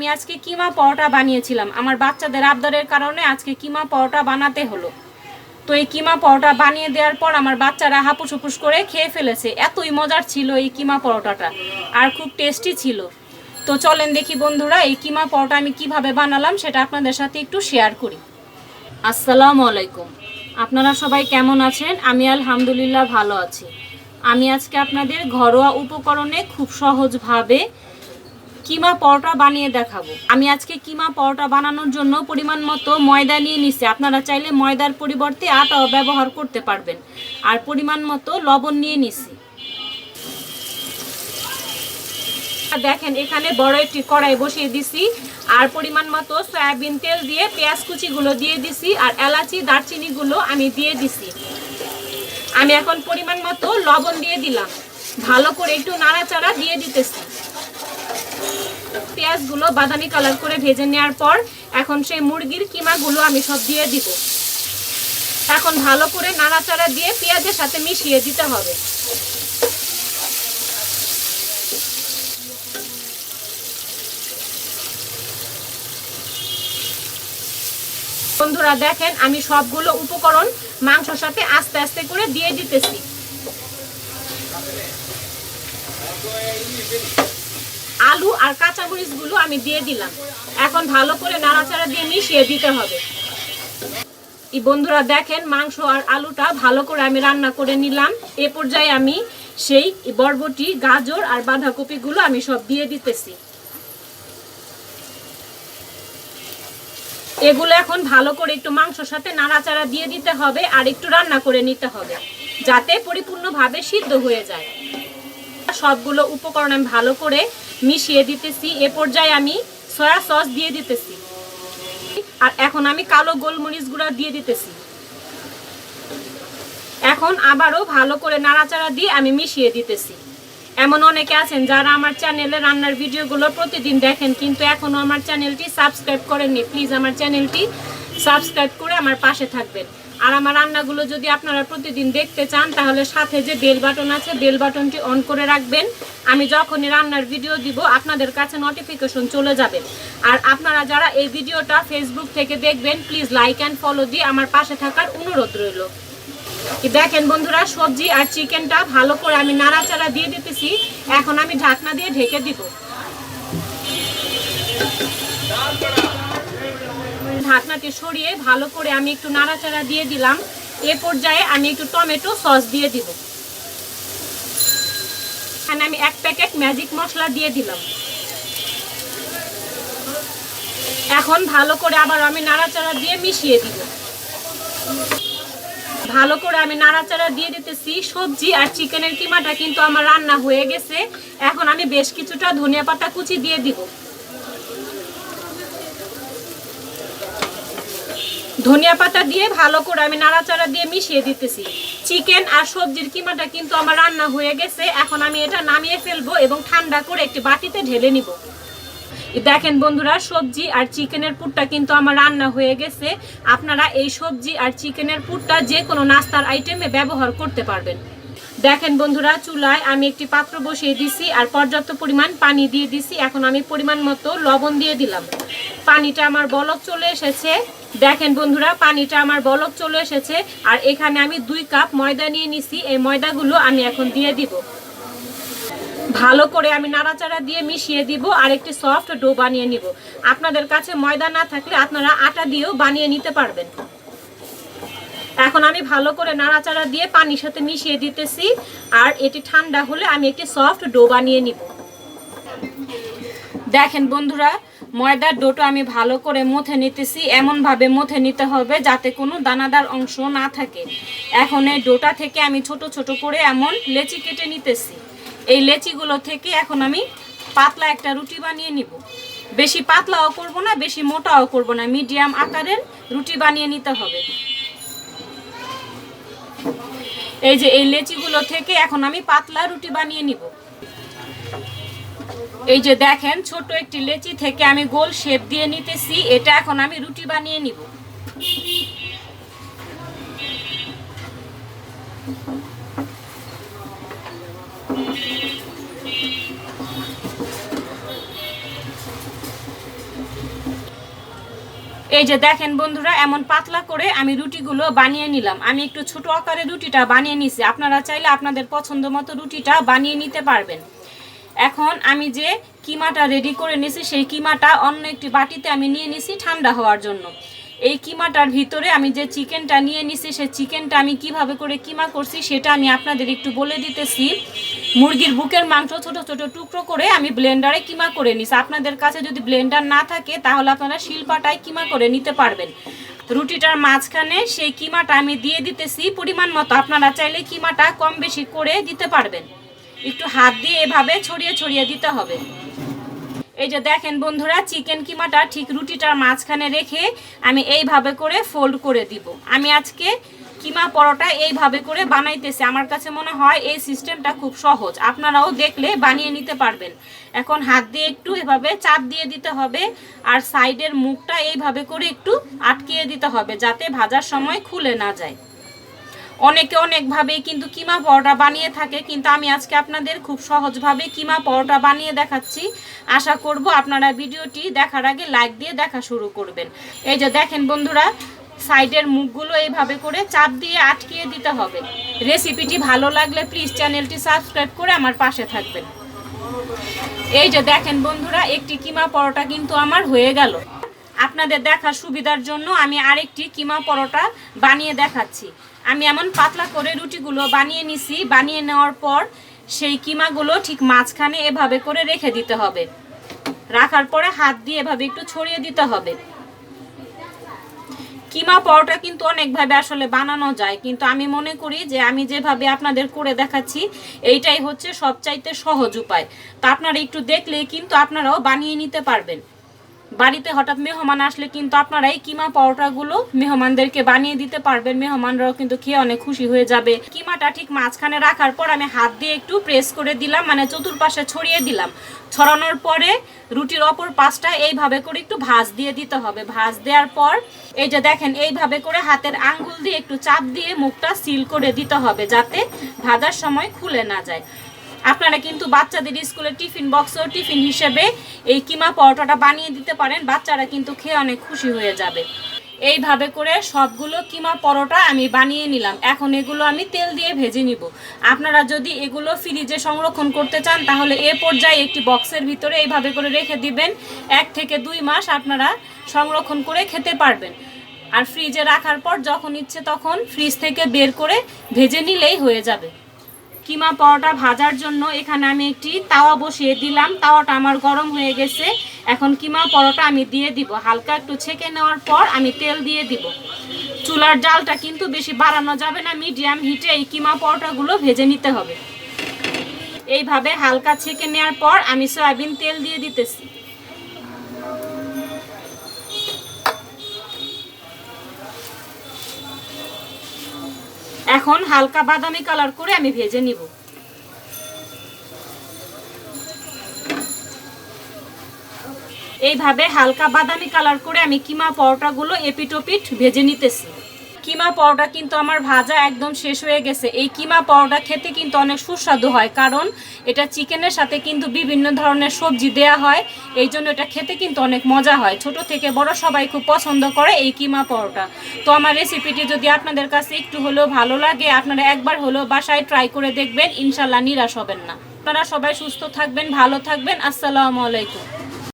আমি আজকে কিমা পরোটা বানিয়েছিলাম। আমার বাচ্চাদের আবদারের কারণে আজকে কিমা পরোটা বানাতে হলো। তো এই কিমা পরোটা বানিয়ে দেওয়ার পর আমার বাচ্চারা হাপুস হুপুস করে খেয়ে ফেলেছে। এতই মজার ছিল এই কিমা পরোটাটা। আর খুব টেস্টি ছিল। তো চলেন দেখি বন্ধুরা, এই কিমা পরোটা আমি কীভাবে বানালাম সেটা আপনাদের সাথে একটু শেয়ার করি। আসসালামু আলাইকুম। আপনারা সবাই কেমন আছেন? আমি আলহামদুলিল্লাহ ভালো আছি। আমি আজকে আপনাদের ঘরোয়া উপকরণে খুব সহজভাবে কিমা পরোটা বানিয়ে দেখাবো। আমি আজকে কিমা পরোটা বানানোর জন্য পরিমাণ মতো ময়দা নিয়ে নিচ্ছি আপনারা চাইলে ময়দার পরিবর্তে আটাও ব্যবহার করতে পারবেন। আর পরিমাণ মতো লবণ নিয়ে নিচ্ছি দেখেন, এখানে বড় একটি কড়াই বসিয়ে দিছি। আর পরিমাণ মতো সয়াবিন তেল দিয়ে পেঁয়াজ কুচিগুলো দিয়ে দিছি। আর এলাচি, দারচিনিগুলো আমি দিয়ে দিছি। আমি এখন পরিমাণ মতো লবণ দিয়ে দিলাম। ভালো করে একটু নাড়াচাড়া দিয়ে দিতেছি। পেঁয়াজগুলো বাদামি কালার করে ভেজে নেওয়ার পর এখন সেই মুরগির কিমাগুলো আমি সব দিয়ে দিব। এখন ভালো করে নাড়াচাড়া দিয়ে পেঁয়াজের সাথে মিশিয়ে দিতে হবে। বন্ধুরা দেখেন, আমি সবগুলো উপকরণ মাংসর সাথে আস্তে আস্তে করে দিয়ে দিতেছি। আলু আর কাঁচা কাঁচামরিচগুলো আমি দিয়ে দিলাম। এখন ভালো করে নাড়াচাড়া দিয়ে মিশিয়ে দিতে হবে। বন্ধুরা দেখেন, মাংস আর আলুটা ভালো করে আমি রান্না করে নিলাম। এ পর্যায়ে আমি সেই বরবটি, গাজর আর বাঁধাকপিগুলো আমি সব দিয়ে দিতেছি। এগুলো এখন ভালো করে একটু মাংসর সাথে নাড়াচাড়া দিয়ে দিতে হবে আর একটু রান্না করে নিতে হবে, যাতে পরিপূর্ণভাবে সিদ্ধ হয়ে যায়। সবগুলো উপকরণ আমি ভালো করে মিশিয়ে দিতেছি। এ পর্যায়ে আমি সয়া সস দিয়ে দিতেছি। আর এখন আমি কালো গোলমরিচ গুঁড়া দিয়ে দিতেছি। এখন আবারও ভালো করে নাড়াচাড়া দিয়ে আমি মিশিয়ে দিতেছি। এমন অনেকে আছেন যারা আমার চ্যানেলে রান্নার ভিডিওগুলো প্রতিদিন দেখেন, কিন্তু এখনও আমার চ্যানেলটি সাবস্ক্রাইব করেননি। প্লিজ আমার চ্যানেলটি সাবস্ক্রাইব করে আমার পাশে থাকবেন। আর আমার রান্নাগুলো যদি আপনারা প্রতিদিন দেখতে চান, তাহলে সাথে যে বেল বাটন আছে, বেল বাটনটি অন করে রাখবেন। আমি যখনই রান্নার ভিডিও দিব, আপনাদের কাছে নোটিফিকেশন চলে যাবে। আর আপনারা যারা এই ভিডিওটা ফেসবুক থেকে দেখবেন প্লিজ লাইক অ্যান্ড ফলো দিয়ে আমার পাশে থাকার অনুরোধ রইল। দেখেন বন্ধুরা, সবজি আর চিকেনটা ভালো করে আমি নাড়াচাড়া দিয়ে দিতেছি। এখন আমি ঢাকনা দিয়ে ঢেকে দিব। ঢাকনাটি সরিয়ে ভালো করে আমি একটু নাড়াচাড়া দিয়ে দিলাম। এ পর্যায়ে আমি একটু টমেটো সস দিয়ে দিব। এখানে আমি এক প্যাকেট ম্যাজিক মশলা দিয়ে দিলাম। এখন ভালো করে আবার আমি নাড়াচাড়া দিয়ে মিশিয়ে দিব। ভালো করে আমি নাড়াচাড়া দিয়ে দিতেছি। সবজি আর চিকেনের কিমাটা কিন্তু আমার রান্না হয়ে গেছে। এখন আমি বেশ কিছুটা ধনিয়া পাতা কুচি দিয়ে দিব। ধনিয়া পাতা দিয়ে ভালো করে আমি নাড়াচাড়া দিয়ে মিশিয়ে দিতেছি। চিকেন আর সবজির কিমাটা কিন্তু আমার রান্না হয়ে গেছে। এখন আমি এটা নামিয়ে ফেলব এবং ঠান্ডা করে একটি বাটিতে ঢেলে নিব। দেখেন বন্ধুরা, সবজি আর চিকেনের পুরটা কিন্তু আমার রান্না হয়ে গেছে। আপনারা এই সবজি আর চিকেনের পুরটা যে কোনো নাস্তার আইটেমে ব্যবহার করতে পারবেন। দেখেন বন্ধুরা, চুলায় আমি একটি পাত্র বসিয়ে দিছি আর পর্যাপ্ত পরিমাণ পানি দিয়ে দিছি। এখন আমি পরিমাণ মতো লবণ দিয়ে দিলাম। পানিটা আমার বলক চলে এসেছে। দেখেন বন্ধুরা, পানিটা আমার বলক চলে এসেছে, আর এখানে আমি দুই কাপ ময়দা নিয়ে নিছি। এই ময়দাগুলো আমি এখন দিয়ে দিব। ভালো করে আমি নাড়াচাড়া দিয়ে মিশিয়ে দিব, আর একটি সফট ডো বানিয়ে নিব। আপনাদের কাছে ময়দা না থাকলে আপনারা আটা দিয়েও বানিয়ে নিতে পারবেন। এখন আমি ভালো করে নাড়াচাড়া দিয়ে পানির সাথে মিশিয়ে দিতেছি, আর এটি ঠান্ডা হলে আমি একটি সফট ডো বানিয়ে নিব। দেখেন বন্ধুরা ময়দার ডোটা আমি ভালো করে মুথে নিতেছি, এমনভাবে মুথে নিতে হবে যাতে কোনো দানাদার অংশ না থাকে। এখন এই ডোটা থেকে আমি ছোট ছোট করে এমন লেচি কেটে নিতেছি। এই লেচিগুলো থেকে এখন আমি পাতলা একটা রুটি বানিয়ে নিব। বেশি পাতলাও করব না, বেশি মোটাও করব না, মিডিয়াম আকারের রুটি বানিয়ে নিতে হবে। এই যে এই লেচিগুলো থেকে এখন আমি পাতলা রুটি বানিয়ে নিব। এই যে দেখেন ছোট একটি লেচি থেকে আমি গোল শেপ দিয়ে নিতেছি। এটা এখন আমি রুটি বানিয়ে নিব। এই যে দেখেন বন্ধুরা, এমন পাতলা করে আমি রুটিগুলো বানিয়ে নিলাম। আমি একটু ছোট আকারে রুটিটা বানিয়ে নিছি। আপনারা চাইলে আপনাদের পছন্দ মতো রুটিটা বানিয়ে নিতে পারবেন। এখন আমি যে কিমাটা রেডি করে নিছি, সেই কিমাটা অন্য একটি বাটিতে আমি নিয়ে নিছি ঠান্ডা হওয়ার জন্য। এই কিমাটার ভিতরে আমি যে চিকেনটা নিয়ে নিছি, সেই চিকেনটা আমি কীভাবে করে কিমা করছি সেটা আমি আপনাদের একটু বলে দিতেছি। মুরগির বুকের মাংস ছোট ছোট টুকরো করে আমি ব্লেন্ডারে কিমা করে নিছি। আপনাদের কাছে যদি ব্লেন্ডার না থাকে, তাহলে আপনারা শিলপাটায় কিমা করে নিতে পারবেন। রুটিটার মাঝখানে সেই কিমাটা আমি দিয়ে দিতেছি, পরিমাণ মতো। আপনারা চাইলে কিমাটা কম বেশি করে দিতে পারবেন। একটু হাত দিয়ে এভাবে ছড়িয়ে ছড়িয়ে দিতে হবে। এই যে দেখেন বন্ধুরা, চিকেন কিমাটা ঠিক রুটিটার মাঝখানে রেখে আমি এইভাবে করে ফোল্ড করে দিব। আমি আজকে কিমা পরোটা এইভাবে করে বানাইতেছি। আমার কাছে মনে হয় এই সিস্টেমটা খুব সহজ। আপনারাও দেখলে বানিয়ে নিতে পারবেন। এখন হাত দিয়ে একটু এভাবে চাপ দিয়ে দিতে হবে আর সাইডের মুখটা এইভাবে করে একটু আটকিয়ে দিতে হবে যাতে ভাজার সময় খুলে না যায়। অনেকে অনেকভাবেই কিন্তু কিমা পরোটা বানিয়ে থাকে, কিন্তু আমি আজকে আপনাদের খুব সহজভাবে কিমা পরোটা বানিয়ে দেখাচ্ছি। আশা করব আপনারা ভিডিওটি দেখার আগে লাইক দিয়ে দেখা শুরু করবেন। এই যে দেখেন বন্ধুরা, সাইডের মুখগুলো এইভাবে করে চাপ দিয়ে আটকিয়ে দিতে হবে। রেসিপিটি ভালো লাগলে প্লিজ চ্যানেলটি সাবস্ক্রাইব করে আমার পাশে থাকবেন। এই যে দেখেন বন্ধুরা, একটি কিমা পরোটা কিন্তু আমার হয়ে গেল। আপনাদের দেখার সুবিধার জন্য আমি আরেকটি কিমা পরোটা বানিয়ে দেখাচ্ছি। আমি এমন পাতলা করে রুটিগুলো বানিয়ে নিছি, বানিয়ে নেওয়ার পর সেই কিমাগুলো ঠিক মাঝখানে এভাবে করে রেখে দিতে হবে। রাখার পরে হাত দিয়ে এভাবে একটু ছড়িয়ে দিতে হবে। কিমা পরোটা কিন্তু অনেকভাবে আসলে বানানো যায়, কিন্তু আমি মনে করি যে আমি যেভাবে আপনাদের করে দেখাচ্ছি, এইটাই হচ্ছে সবচাইতে সহজ উপায়। তো আপনারা একটু দেখলে কিন্তু আপনারাও বানিয়ে নিতে পারবেন। বাড়িতে হঠাৎ মেহমান আসলে কিন্তু আপনারা এই কিমা পরোটাগুলো মেহমানদেরকে বানিয়ে দিতে পারবেন। মেহমানরাও কিন্তু খেয়ে অনেক খুশি হয়ে যাবে। কিমাটা ঠিক মাঝখানে রাখার পর আমি হাত দিয়ে একটু প্রেস করে দিলাম মানে চতুর্পাশে ছড়িয়ে দিলাম। ছড়ানোর পরে রুটির অপর পাশটা এইভাবে করে একটু ভাজ দিয়ে দিতে হবে। ভাজ দেওয়ার পর এই যে দেখেন, এইভাবে করে হাতের আঙ্গুল দিয়ে একটু চাপ দিয়ে মুখটা সিল করে দিতে হবে যাতে ভাজার সময় খুলে না যায়। আপনারা কিন্তু বাচ্চাদের স্কুলে টিফিন বক্সও টিফিন হিসেবে এই কিমা পরোটাটা বানিয়ে দিতে পারেন, বাচ্চারা কিন্তু খেয়ে অনেক খুশি হয়ে যাবে। এইভাবে করে সবগুলো কিমা পরোটা আমি বানিয়ে নিলাম। এখন এগুলো আমি তেল দিয়ে ভেজে নিব। আপনারা যদি এগুলো ফ্রিজে সংরক্ষণ করতে চান, তাহলে এ পর্যায়ে একটি বক্সের ভিতরে এইভাবে করে রেখে দিবেন। এক থেকে দুই মাস আপনারা সংরক্ষণ করে খেতে পারবেন। আর ফ্রিজে রাখার পর যখন ইচ্ছে তখন ফ্রিজ থেকে বের করে ভেজে নিলেই হয়ে যাবে। কিমা পরোটা ভাজার জন্য এখানে আমি একটি তাওয়া বসিয়ে দিলাম। তাওয়াটা আমার গরম হয়ে গেছে। এখন কিমা পরোটা আমি দিয়ে দিব। হালকা একটু ছেঁকে নেওয়ার পর আমি তেল দিয়ে দিব। চুলার জালটা কিন্তু বেশি বাড়ানো যাবে না। মিডিয়াম হিটে এই কিমা পরোটাগুলো ভেজে নিতে হবে। এইভাবে হালকা ছেঁকে নেওয়ার পর আমি সয়াবিন তেল দিয়ে দিতেছি। এখন হালকা বাদামি কালার করে আমি ভেজে নিব। এইভাবে হালকা বাদামি কালার করে আমি কিমা পরোটাগুলো এপিটোপিট ভেজে নিতেছি। কিমা পরোটা কিন্তু আমার ভাজা একদম শেষ হয়ে গেছে। এই কিমা পরোটা খেতে কিন্তু অনেক সুস্বাদু হয়, কারণ এটা চিকেনের সাথে কিন্তু বিভিন্ন ধরনের সবজি দেয়া হয়, এই জন্য এটা খেতে কিন্তু অনেক মজা হয়। ছোট থেকে বড় সবাই খুব পছন্দ করে এই কিমা পরোটা তো আমার রেসিপিটি যদি আপনাদের কাছে একটু হলেও ভালো লাগে, আপনারা একবার হলেও বাসায় ট্রাই করে দেখবেন ইনশাল্লাহ নিরাশ হবেন না। আপনারা সবাই সুস্থ থাকবেন, ভালো থাকবেন, আসসালামু আলাইকুম।